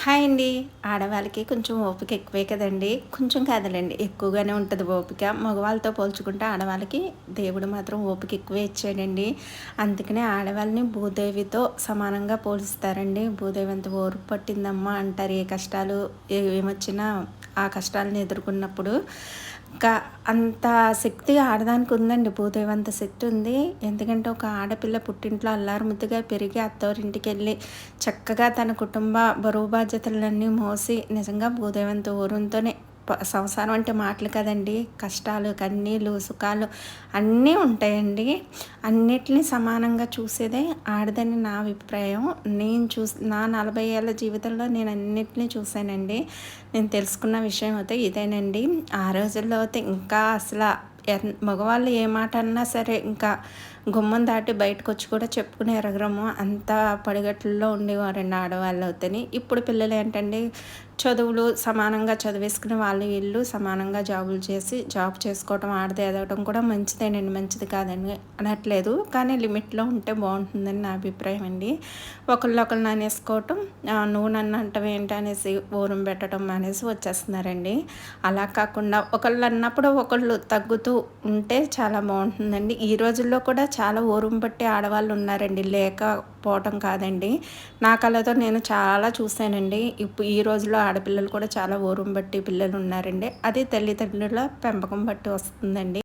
Hi అండి. ఆడవాళ్ళకి కొంచెం ఓపిక ఎక్కువే కదండి. కొంచెం కాదులేండి ఎక్కువగానే ఉంటుంది ఓపిక. మగవాళ్ళతో పోల్చుకుంటే ఆడవాళ్ళకి దేవుడు మాత్రం ఓపిక ఎక్కువే ఇచ్చాడండి. అందుకనే ఆడవాళ్ళని భూదేవితో సమానంగా పోలుస్తారండి. భూదేవి అంత ఓర్పు పట్టిందమ్మా అంటారు. ఏ కష్టాలు ఏమొచ్చినా ఆ కష్టాలను ఎదుర్కొన్నప్పుడు. ఇంకా అంత శక్తి ఆడదానికి ఉందండి భూదేవి అంత శక్తి ఉంది. ఎందుకంటే ఒక ఆడపిల్ల పుట్టింట్లో అల్లారుముద్దుగా పెరిగి అత్తవారింటికి వెళ్ళి చక్కగా తన కుటుంబ బరువు బాధ్యతలన్నీ మోసి నిజంగా భూదేవంత ఊరంతోనే సంసారం అంటే మాటలు కదండి. కష్టాలు కన్నీళ్ళు సుఖాలు అన్నీ ఉంటాయండి. అన్నిటినీ సమానంగా చూసేదే ఆడదని నా అభిప్రాయం. నేను చూసి నా నలభై ఏళ్ళ జీవితంలో నేను అన్నిటినీ చూశానండి. నేను తెలుసుకున్న విషయం అయితే ఇదేనండి. ఆ రోజుల్లో అయితే ఇంకా అసలు మగవాళ్ళు ఏ మాట అన్నా సరే ఇంకా గుమ్మం దాటి బయటకు వచ్చి కూడా చెప్పుకునే ఎరగరము అంత పడిగట్లలో ఉండేవారండి ఆడవాళ్ళు అవుతాయి ఇప్పుడు పిల్లలు ఏంటండి చదువులు సమానంగా చదివేసుకుని వాళ్ళు వీళ్ళు సమానంగా జాబులు చేసి జాబ్ చేసుకోవటం ఆడితే ఎదవటం కూడా మంచిదేనండి. మంచిది కాదండి. అనట్లేదు. కానీ లిమిట్లో ఉంటే బాగుంటుందని నా అభిప్రాయం అండి. ఒకళ్ళు అనేసుకోవటం నువ్వు నన్ను అంటవి ఏంటి అనేసి ఊరం పెట్టడం అనేసి వచ్చేస్తున్నారండి. అలా కాకుండా ఒకళ్ళు అన్నప్పుడు ఒకళ్ళు తగ్గుతూ ఉంటే చాలా బాగుంటుందండి. ఈ రోజుల్లో కూడా చాలా ఊరం పట్టి ఆడవాళ్ళు ఉన్నారండి. లేకపోవటం కాదండి. నా కళతో నేను చాలా చూశానండి. ఇప్పుడు ఈ రోజులో ఆడపిల్లలు కూడా చాలా ఊరం బట్టి పిల్లలు ఉన్నారండి. అది తల్లిదండ్రుల పెంపకం బట్టి వస్తుందండి.